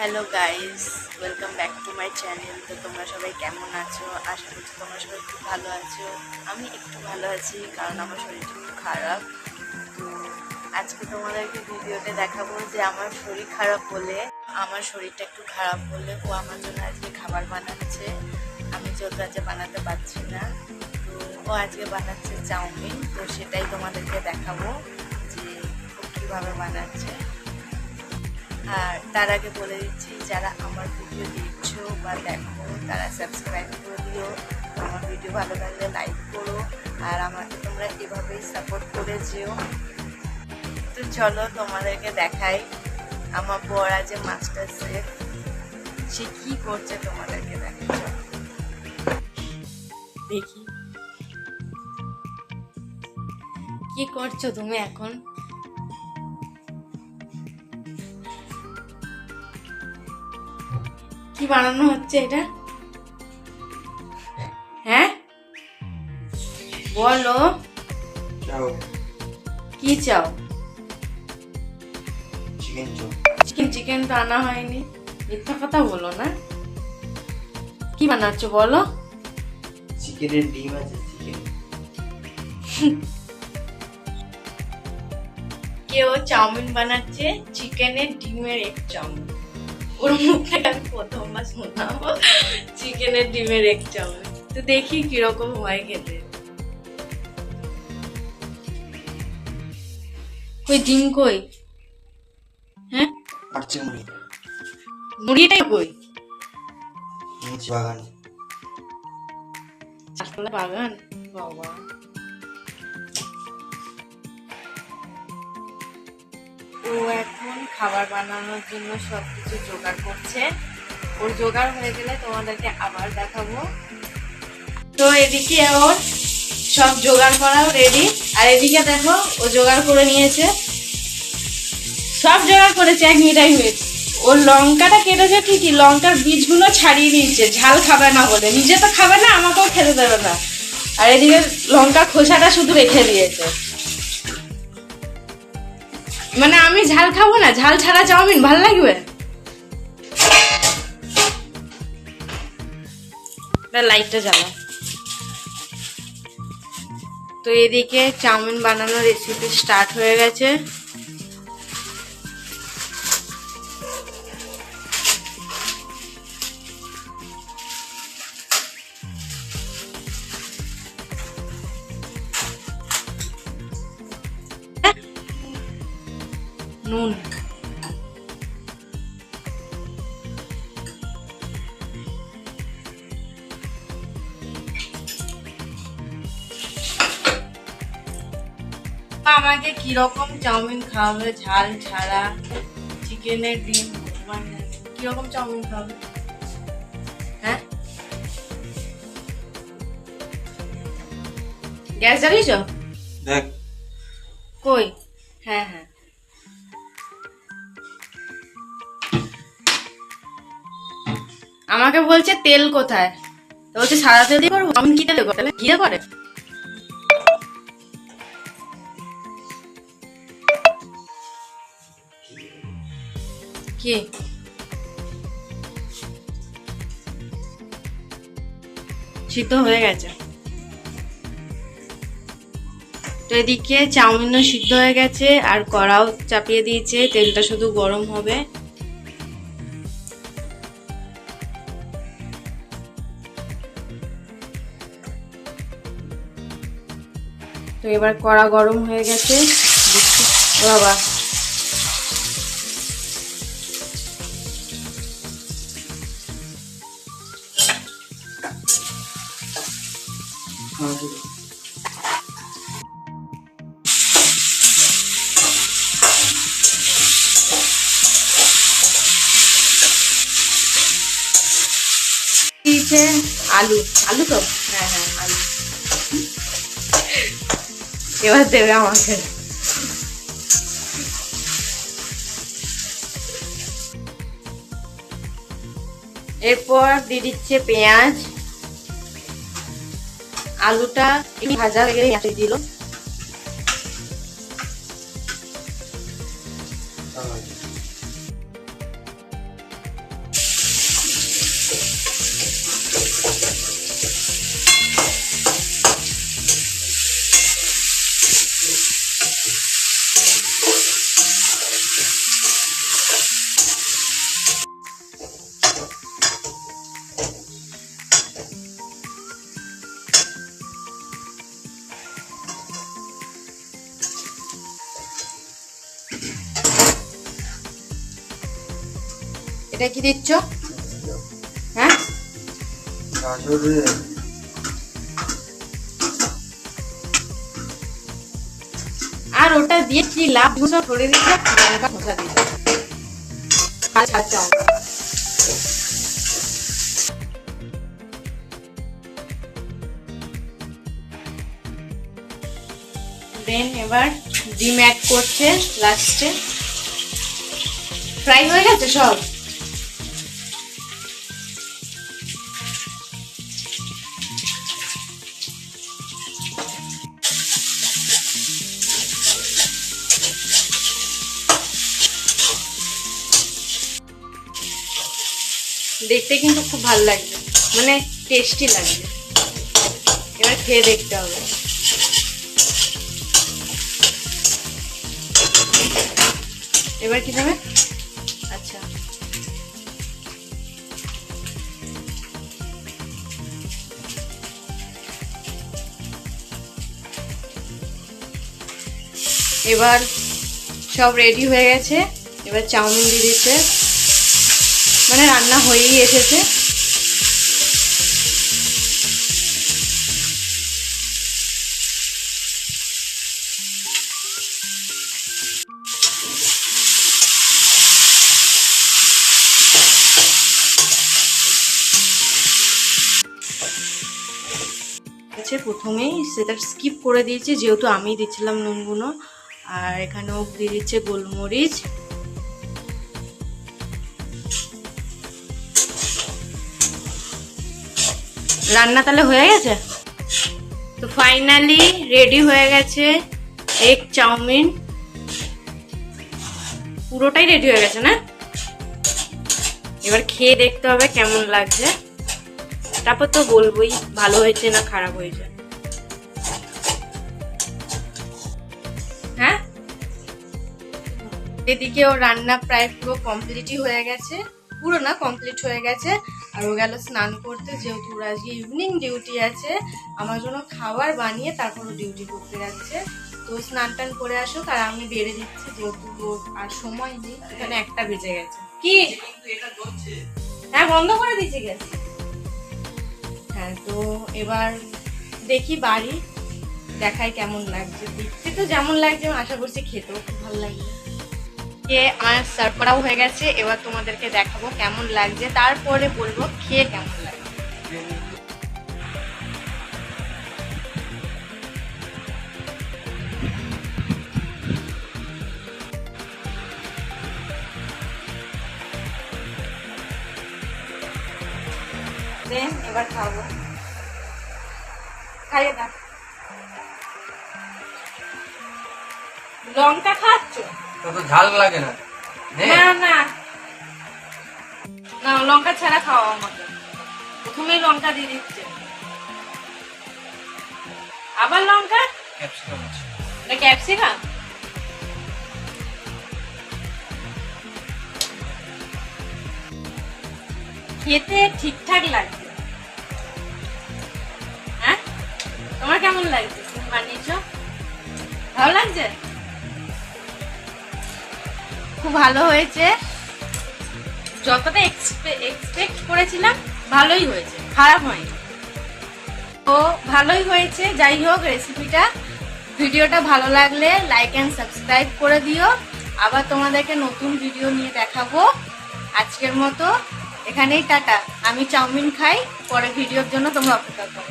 Hello guys welcome back to my channel তো তোমরা সবাই কেমন আছো? আশা করছি তোমরা সবাই খুব ভালো আছো। আমি একটু ভালো আছি, কারণ আমার শরীরটা একটু খারাপ। তো আজকে তোমাদেরকে ভিডিওতে দেখাবো যে আমার শরীর খারাপ বলে, আমার শরীরটা একটু খারাপ বলে ও আমার জন্য আজকে খাবার বানাচ্ছে। আমি যেহেতু আজকে বানাতে পারছি না। তো ও আজকে বানাচ্ছে চাউমিন। তো সেটাই তোমাদেরকে দেখাবো যে ও কীভাবে বানাচ্ছে। আর তার আগে বলে দিচ্ছি, যারা আমার ভিডিও দেখছ বা দেখো, তারা সাবস্ক্রাইব করে দিও। আমার ভিডিও ভালো লাগলে লাইক করো আর আমাকে তোমরা এভাবেই সাপোর্ট করে যেও। তো চলো তোমাদেরকে দেখাই আমার বর আছে মাস্টার শেফ সে কি করছে তোমাদেরকে দেখাই। দেখি। কি করছ তুমি এখন? কি বানানো হচ্ছে এটা? হ্যাঁ? বলো। কি চাও? চিকেন চিকেন চিকেন তো আনা হয়নি। মিথ্যা কথা বলো না। কি বানাচ্ছ বলো? চিকেনের ডিম আছে চিকেন। কেউ চাউমিন বানাচ্ছে চিকেনের ডিমের এক চাউমিন। ওর মুখে আমি প্রথমবার শুনলাম চিকেনের ডিমের এক চাউমিন তো দেখি কীরকম হয় খেতে। কই ডিম কই? হ্যাঁ? পারছে মুড়ি মুড়িটাই কই? বাগান। বাগান? বাবা। ও এখন খাবার বানানোর জন্য সব কিছু জোগাড় করছে। ওর জোগাড় হয়ে গেলে তোমাদেরকে আবার দেখাবো। তো এদিকে ওর সব জোগাড় করাও রেডি আর এদিকে দেখো, ও জোগাড় করে নিয়েছে। সব জোগাড় করেছে এক মিটাই মিনিট ও লঙ্কাটা কেটেছে ঠিকই, লঙ্কার বীজগুলো ছাড়িয়ে নিয়েছে। ঝাল খাবে না বলে। নিজে তো খাবে না, আমাকেও খেতে দেবে না। আর এদিকে লঙ্কা খোসাটা শুধু রেখে দিয়েছে। মানে আমি ঝাল খাব না, ঝাল ছাড়া চাউমিন ভালো লাগবে? লাইটটা জ্বালা। তো এদিকে চাউমিন বানানোর রেসিপি স্টার্ট হয়ে গেছে। নুন। আমাকে কীরকম চাউমিন খাওয়াবে ঝাল ছাড়া চিকেনের ডিম। কীরকম চাউমিন খাওয়াবে হ্যাঁ? গ্যাস জ্বালিয়েছ? দেখ। কই? হ্যাঁ হ্যাঁ। আমাকে বলছে তেল কোথায়? বলছে, সাদা তেল দিয়ে করব? আমি কি তেলে তাহলে ঘিরে করে কি? সিদ্ধ হয়ে গেছে। তো এদিকে চাউমিনও সিদ্ধ হয়ে গেছে, আর কড়াও চাপিয়ে দিয়েছে, তেলটা শুধু গরম হবে। এবার কড়া গরম হয়ে গেছে। বাবা। দিয়েছে আলু। আলু তো? হ্যাঁ হ্যাঁ। এবার দেবে আমাকে। এরপর দিয়ে দিচ্ছে পেঁয়াজ। আলুটা ভাজা হয়ে গেলে দিল। এটা কি দিচ্ছ? হ্যাঁ? আর ওটা দিয়ে কি লাভ? ধুসা করে দিচ্ছে লঙ্কা আচ্ছা দেন এবার ডিম অ্যাড করছে লাস্টে ফ্রাই হয়ে গেছে সব? দেখতে কিন্তু খুব ভালো লাগবে মানে টেস্টি লাগবে এবার খেয়ে দেখতে হবে। এবার কি দেবে? আচ্ছা। এবার সব রেডি হয়ে গেছে। এবার চাউমিন দিয়ে দিচ্ছে। মানে রান্না হয়েই এসেছে। আছে প্রথমেই সেটা স্কিপ করে দিয়েছি, যেহেতু আমি দিচ্ছিলাম নুনগুলো আর এখানেও দিয়ে দিচ্ছে গোলমরিচ। রান্না তাহলে হয়ে গেছে? তো ফাইনালি রেডি হয়ে গেছে এগ চাউমিন পুরোটাই রেডি হয়ে গেছে না? এবার খেয়ে দেখতে হবে কেমন লাগছে। তারপর তো বলবোই, ভালো হয়েছে না খারাপ হয়েছে। হ্যাঁ? এদিকেও রান্না প্রায় পুরো কমপ্লিটই হয়ে গেছে। পুরো না কমপ্লিট হয়ে গেছে। আর ও গেল স্নান করতে, যেহেতু ওর আজকে ইভিনিং ডিউটি আছে, আমার জন্য খাবার বানিয়ে তারপর ডিউটি করতে যাচ্ছে। তো স্নান টান করে আসুক আর আমি বেড়ে দিচ্ছি যেহেতু আর সময় নেই, এখানে একটা বেজে গেছে। কি? হ্যাঁ বন্ধ করে দিয়েছি গেছে হ্যাঁ তো এবার দেখি বাড়ি দেখায় কেমন লাগছে। দেখতে তো যেমন লাগছে, আশা করছি খেতেও খুব ভালো লাগবে। খেয়ে আমার সার্ভ করাও হয়ে গেছে, এবার তোমাদেরকে দেখাবো কেমন লাগছে, তারপরে বলব খেয়ে কেমন লাগছে। দেন, এবার খাব। খাইয়ে দাও। লঙ্কা খাচ্ছ? তত ঝাল লাগে না না। না না। লঙ্কা ছাড়া আমাকে। প্রথমেই লঙ্কা দিয়ে দিচ্ছে। আবার লঙ্কা? এটা ক্যাপসিকাম? খেতে ঠিকঠাক লাগছে। হ্যাঁ? তোমার কেমন লাগছে? তুমি বানিয়েছো ভালো লাগছে? খুব ভালো হয়েছে। যতটা এক্সপেক্ট করেছিলাম, ভালোই হয়েছে। খারাপ হয়নি। তো ভালোই হয়েছে, যাই হোক রেসিপিটা ভিডিওটা ভালো লাগলে লাইক অ্যান্ড সাবস্ক্রাইব করে দিও। আবার তোমাদেরকে নতুন ভিডিও নিয়ে দেখাবো। আজকের মতো এখানেই টাটা। আমি চাউমিন খাই পরে ভিডিওর জন্য তোমরা অপেক্ষা করো